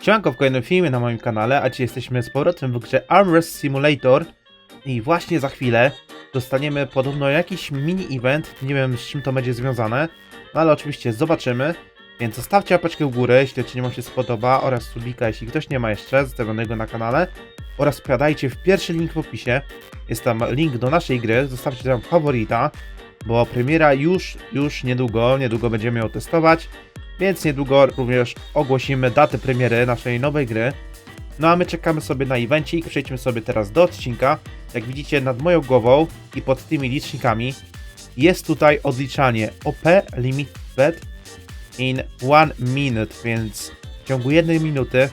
Siemanko w kolejnym filmie na moim kanale, a dzisiaj jesteśmy z powrotem w grze Armrest Simulator. I właśnie za chwilę dostaniemy podobno jakiś mini event, nie wiem z czym to będzie związane, no ale oczywiście zobaczymy, więc zostawcie łapeczkę w górę, jeśli odcinek wam się spodoba oraz subika, jeśli ktoś nie ma jeszcze zostawionego na kanale. Oraz wpadajcie w pierwszy link w opisie, jest tam link do naszej gry, zostawcie tam faworita, bo premiera już, już niedługo, niedługo będziemy ją testować, więc niedługo również ogłosimy datę premiery naszej nowej gry. No a my czekamy sobie na evencik, przejdźmy sobie teraz do odcinka. Jak widzicie nad moją głową i pod tymi licznikami jest tutaj odliczanie OP Limit Bet in one minute, więc w ciągu jednej minuty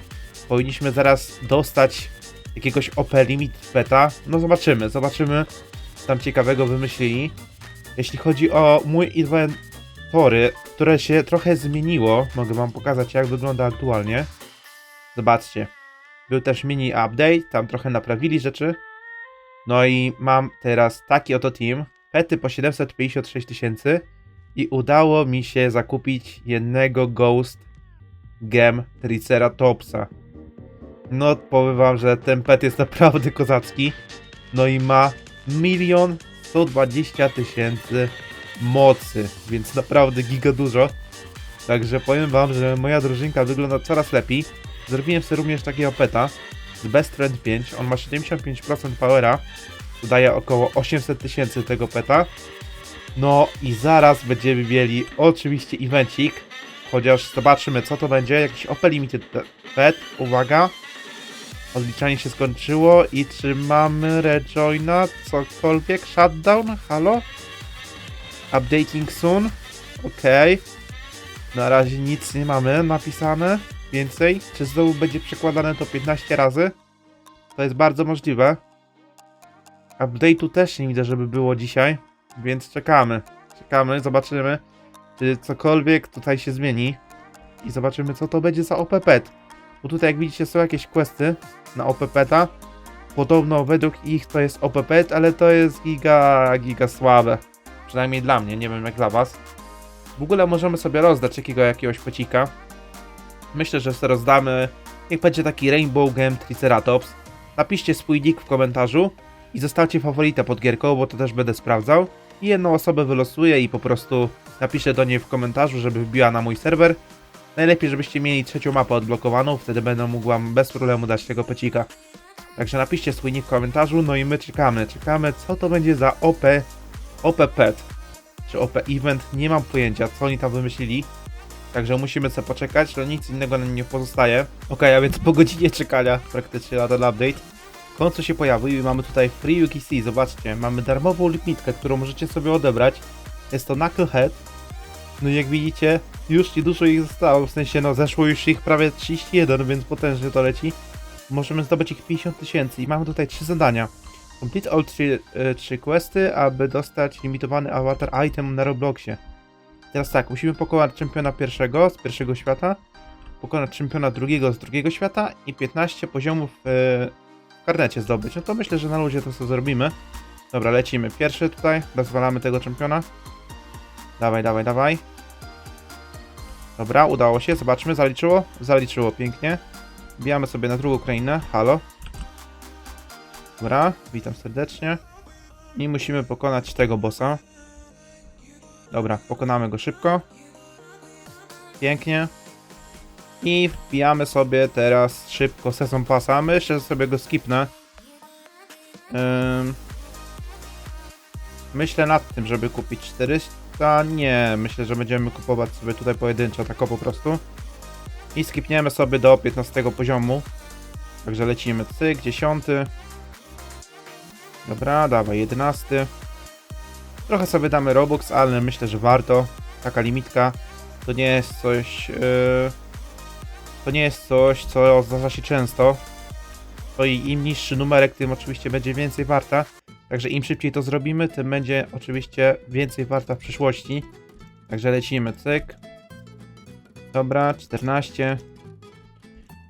powinniśmy zaraz dostać jakiegoś OP Limit Beta. No zobaczymy, zobaczymy co tam ciekawego wymyślili. Jeśli chodzi o mój inwentory, które się trochę zmieniło, mogę wam pokazać jak wygląda aktualnie. Zobaczcie. Był też mini update, tam trochę naprawili rzeczy. No i mam teraz taki oto team. Pety po 756 tysięcy i udało mi się zakupić jednego Ghost Gem Triceratopsa. No powiem wam, że ten pet jest naprawdę kozacki. No i ma milion 120 tysięcy mocy, więc naprawdę giga dużo. Także powiem wam, że moja drużynka wygląda coraz lepiej. Zrobiłem sobie również takiego peta z Best Friend 5. On ma 75% powera. Daje około 800 tysięcy tego peta. No i zaraz będziemy mieli oczywiście evencik. Chociaż zobaczymy co to będzie. Jakiś OP Limited pet. Uwaga. Odliczanie się skończyło i czy mamy rejoina? Cokolwiek? Shutdown? Halo? Updating soon. Okej. Na razie nic nie mamy napisane. Więcej. Czy znowu będzie przekładane to 15 razy? To jest bardzo możliwe. Update'u też nie widzę, żeby było dzisiaj. Więc czekamy. Czekamy, zobaczymy. Czy cokolwiek tutaj się zmieni. I zobaczymy, co to będzie za OPPet. Bo tutaj, jak widzicie, są jakieś questy na OPPeta. Podobno według ich to jest OPPet, ale to jest giga, giga słabe. Przynajmniej dla mnie, nie wiem jak dla was. W ogóle możemy sobie rozdać jakiego, jakiegoś pecika. Myślę, że sobie rozdamy. Niech będzie taki Rainbow Game Triceratops. Napiszcie swój nick w komentarzu i zostawcie faworyta pod gierką, bo to też będę sprawdzał. I jedną osobę wylosuję i po prostu napiszę do niej w komentarzu, żeby wbiła na mój serwer. Najlepiej, żebyście mieli trzecią mapę odblokowaną, wtedy będę mógł wam bez problemu dać tego pecika. Także napiszcie swój nick w komentarzu, no i my czekamy. Czekamy, co to będzie za OP, OP Pet czy OP Event, nie mam pojęcia, co oni tam wymyślili. Także musimy sobie poczekać, no nic innego nam nie pozostaje. Ok, a więc po godzinie czekania praktycznie na ten update. W końcu się pojawił i mamy tutaj Free UKC, zobaczcie, mamy darmową limitkę, którą możecie sobie odebrać. Jest to Knucklehead. No i jak widzicie, już niedużo ich zostało, w sensie no zeszło już ich prawie 31, więc potężnie to leci. Możemy zdobyć ich 50 tysięcy i mamy tutaj trzy zadania. Complete all trzy, e, trzy questy, aby dostać limitowany avatar item na Robloxie. Teraz tak, musimy pokonać czempiona pierwszego z pierwszego świata, pokonać czempiona drugiego z drugiego świata i 15 poziomów e, w karnecie zdobyć. No to myślę, że na luzie to sobie zrobimy. Dobra, lecimy. Pierwszy tutaj, rozwalamy tego czempiona. Dawaj, dawaj, dawaj. Dobra, udało się, zobaczmy, zaliczyło? Zaliczyło, pięknie. Bijamy sobie na drugą krainę, halo. Dobra, witam serdecznie. I musimy pokonać tego bossa. Dobra, pokonamy go szybko. Pięknie. I wbijamy sobie teraz szybko sezon pasa. Myślę, że sobie go skipnę. Ym... Myślę nad tym, żeby kupić 400. Nie, myślę, że będziemy kupować sobie tutaj pojedynczo, tak po prostu. I skipniemy sobie do 15 poziomu. Także lecimy cyk, 10. Dobra, dawaj, 11. Trochę sobie damy Robux, ale myślę, że warto. Taka limitka to nie jest coś. Yy, to nie jest coś, co zdarza się często. To i im niższy numerek, tym oczywiście będzie więcej warta. Także im szybciej to zrobimy, tym będzie oczywiście więcej warta w przyszłości. Także lecimy, cyk. Dobra, 14.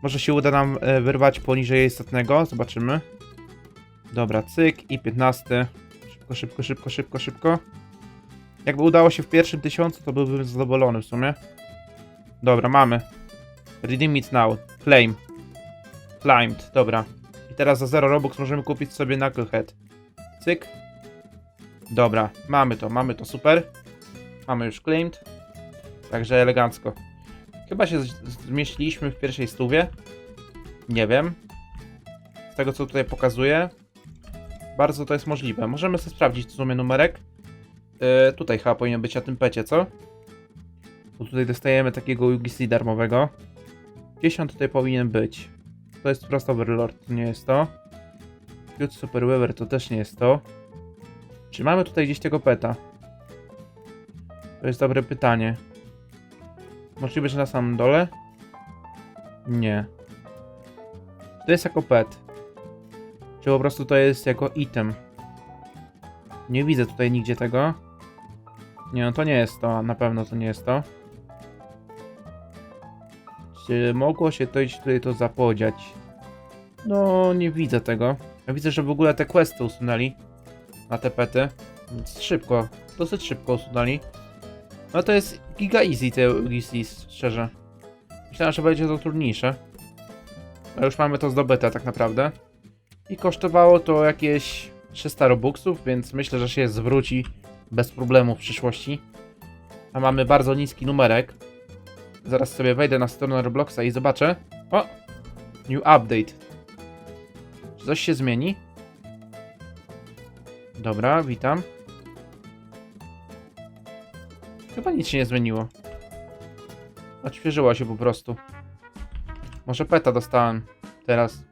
Może się uda nam e, wyrwać poniżej istotnego, zobaczymy. Dobra, cyk i 15. Szybko, szybko, szybko, szybko, szybko. Jakby udało się w pierwszym tysiącu, to byłbym zadowolony w sumie. Dobra, mamy. Redeem it now. Claim. Claimed, dobra. I teraz za 0 Robux możemy kupić sobie Knucklehead. Cyk. Dobra, mamy to, mamy to, super. Mamy już claimed. Także elegancko. Chyba się zmieściliśmy w pierwszej stówie. Nie wiem. Z tego co tutaj pokazuje. Bardzo to jest możliwe. Możemy sobie sprawdzić w sumie numerek. Yy, tutaj chyba powinien być na tym pecie, co? Bo tutaj dostajemy takiego UGC darmowego. Gdzieś on tutaj powinien być. To jest prosto Overlord, to nie jest to. Cute Super Weaver to też nie jest to. Czy mamy tutaj gdzieś tego peta? To jest dobre pytanie. Możliwe, że na samym dole? Nie. To jest jako pet? Czy po prostu to jest jako item? Nie widzę tutaj nigdzie tego. Nie, no to nie jest to, na pewno to nie jest to. Czy mogło się to tutaj to zapodziać? No, nie widzę tego. Ja widzę, że w ogóle te questy usunęli na te pety. Więc szybko, dosyć szybko usunęli. No to jest giga easy te UGC, szczerze. Myślałem, że będzie to trudniejsze. A już mamy to zdobyte tak naprawdę. I kosztowało to jakieś 300 robuxów, więc myślę, że się zwróci bez problemu w przyszłości. A mamy bardzo niski numerek. Zaraz sobie wejdę na stronę Robloxa i zobaczę. O! New update. Czy coś się zmieni? Dobra, witam. Chyba nic się nie zmieniło. Odświeżyła się po prostu. Może peta dostałem teraz.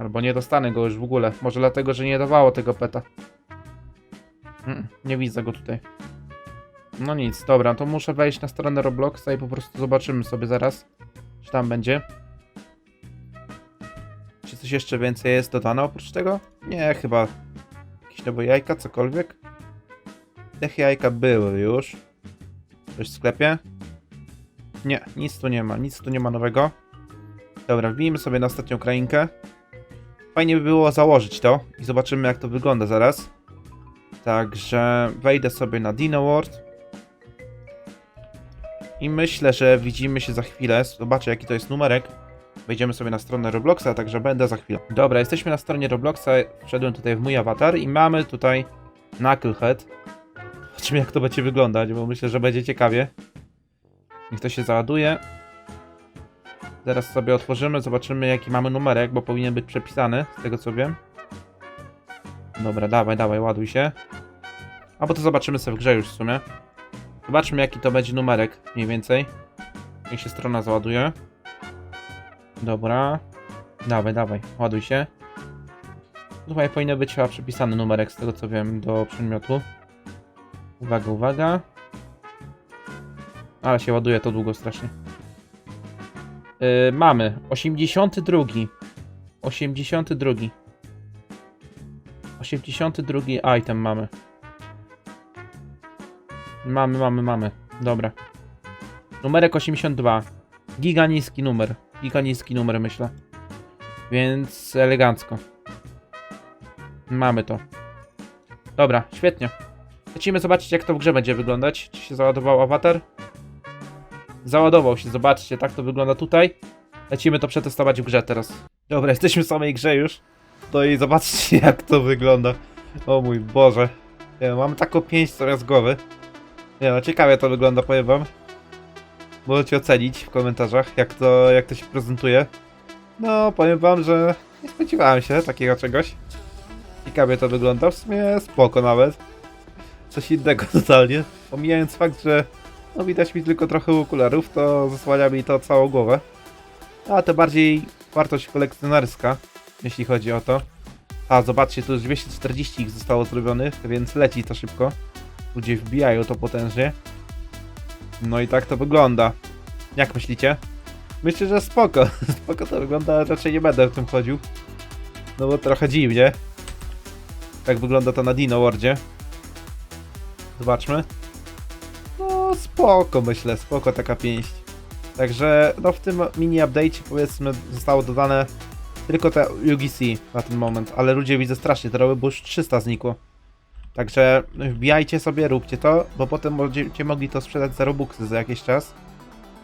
Albo nie dostanę go już w ogóle. Może dlatego, że nie dawało tego peta. Mm, nie widzę go tutaj. No nic, dobra, to muszę wejść na stronę Robloxa i po prostu zobaczymy sobie zaraz, czy tam będzie. Czy coś jeszcze więcej jest dodane oprócz tego? Nie, chyba jakieś nowe jajka, cokolwiek. Te jajka były już. Coś w sklepie? Nie, nic tu nie ma, nic tu nie ma nowego. Dobra, wbijmy sobie na ostatnią krainkę. Fajnie by było założyć to i zobaczymy jak to wygląda zaraz. Także wejdę sobie na Dino World. I myślę, że widzimy się za chwilę. Zobaczę jaki to jest numerek. Wejdziemy sobie na stronę Robloxa, także będę za chwilę. Dobra, jesteśmy na stronie Robloxa. Wszedłem tutaj w mój awatar i mamy tutaj Knucklehead. Zobaczymy jak to będzie wyglądać, bo myślę, że będzie ciekawie. Niech to się załaduje. Zaraz sobie otworzymy, zobaczymy jaki mamy numerek, bo powinien być przepisany, z tego co wiem. Dobra, dawaj, dawaj, ładuj się. A bo to zobaczymy sobie w grze już w sumie. Zobaczmy jaki to będzie numerek, mniej więcej. Niech się strona załaduje. Dobra. Dawaj, dawaj, ładuj się. Tutaj powinien być chyba przepisany numerek, z tego co wiem, do przedmiotu. Uwaga, uwaga. Ale się ładuje to długo strasznie. Yy, mamy 82. 82. 82 item mamy. Mamy, mamy, mamy. Dobra. Numerek 82. Giga niski numer. Giga niski numer, myślę. Więc elegancko. Mamy to. Dobra, świetnie. Lecimy zobaczyć, jak to w grze będzie wyglądać. Czy się załadował awatar? Załadował się, zobaczcie, tak to wygląda tutaj. Lecimy to przetestować w grze teraz. Dobra, jesteśmy w samej grze już. No i zobaczcie, jak to wygląda. O mój Boże. No, mamy taką pięść zamiast głowy. Nie no, ciekawie to wygląda, powiem wam. Możecie ocenić w komentarzach, jak to, jak to się prezentuje. No, powiem wam, że nie spodziewałem się takiego czegoś. Ciekawie to wygląda, w sumie spoko nawet. Coś innego totalnie. Pomijając fakt, że no widać mi tylko trochę okularów, to zasłania mi to całą głowę. A to bardziej wartość kolekcjonerska, jeśli chodzi o to. A, zobaczcie, tu już 240 ich zostało zrobionych, więc leci to szybko. Ludzie wbijają to potężnie. No i tak to wygląda. Jak myślicie? Myślę, że spoko. Spoko to wygląda, ale raczej nie będę w tym chodził. No bo trochę dziwnie. Tak wygląda to na Dino Worldzie. Zobaczmy. No spoko myślę, spoko taka pięść. Także no w tym mini update'cie powiedzmy zostało dodane tylko te UGC na ten moment, ale ludzie widzę strasznie to robią, bo już 300 znikło. Także wbijajcie sobie, róbcie to, bo potem będziecie mogli to sprzedać za Robuxy za jakiś czas.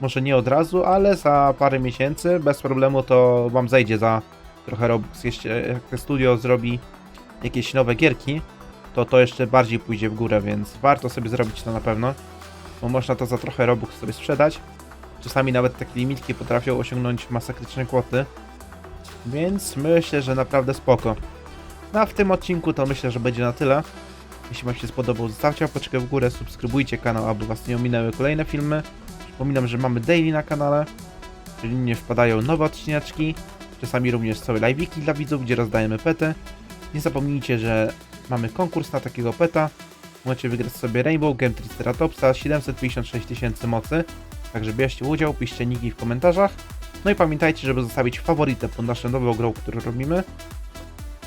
Może nie od razu, ale za parę miesięcy bez problemu to wam zejdzie za trochę Robux. Jeszcze jak studio zrobi jakieś nowe gierki, to to jeszcze bardziej pójdzie w górę, więc warto sobie zrobić to na pewno, bo można to za trochę Robux sobie sprzedać. Czasami nawet takie limitki potrafią osiągnąć masakryczne kwoty, więc myślę, że naprawdę spoko. No a w tym odcinku to myślę, że będzie na tyle. Jeśli Wam się spodobał, zostawcie łapeczkę w górę, subskrybujcie kanał, aby Was nie ominęły kolejne filmy. Przypominam, że mamy daily na kanale, czyli nie wpadają nowe odcineczki. Czasami również są live'iki dla widzów, gdzie rozdajemy pety. Nie zapomnijcie, że mamy konkurs na takiego peta. Możecie wygrać sobie Rainbow Game Triceratopsa 756 tysięcy mocy. Także bierzcie udział, piszcie niki w komentarzach. No i pamiętajcie, żeby zostawić faworytę pod naszą nową grą, którą robimy.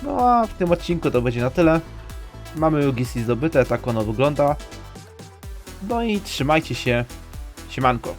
No a w tym odcinku to będzie na tyle. Mamy UGC zdobyte, tak ono wygląda. No i trzymajcie się. Siemanko.